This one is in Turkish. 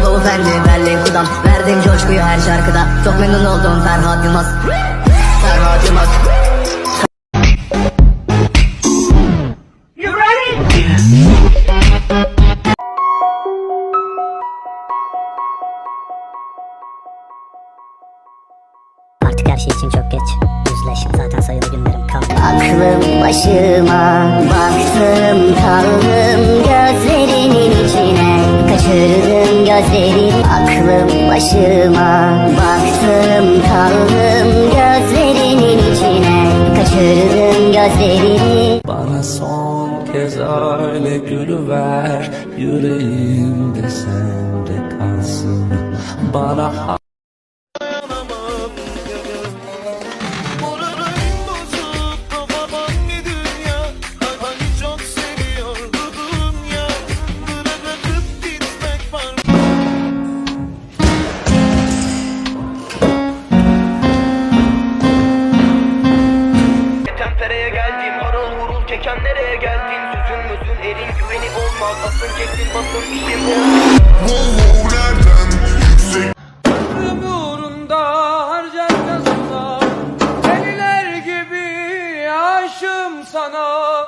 gibi o fendi Berlin kudam. Verdim coşkuyu her şarkıda. Çok memnun oldum Ferhat Yılmaz. Ferhat Yılmaz. Artık her şey için çok geç. Yüzleş zaten sayılı günlerim kaldı. Aklım başıma baktım kaldım Gözlerini Aklım başıma. Baktım kaldım gözlerinin içine. Kaçırdım gözlerini Bana son kez öyle gülüver Yüreğimde sende kalsın. Bana keken nereye geldin? Sözün mözün elin güveni olmaz. Asın çektin basın işim Ömrüm uğrunda harcarcasına Deliler gibi aşığım sana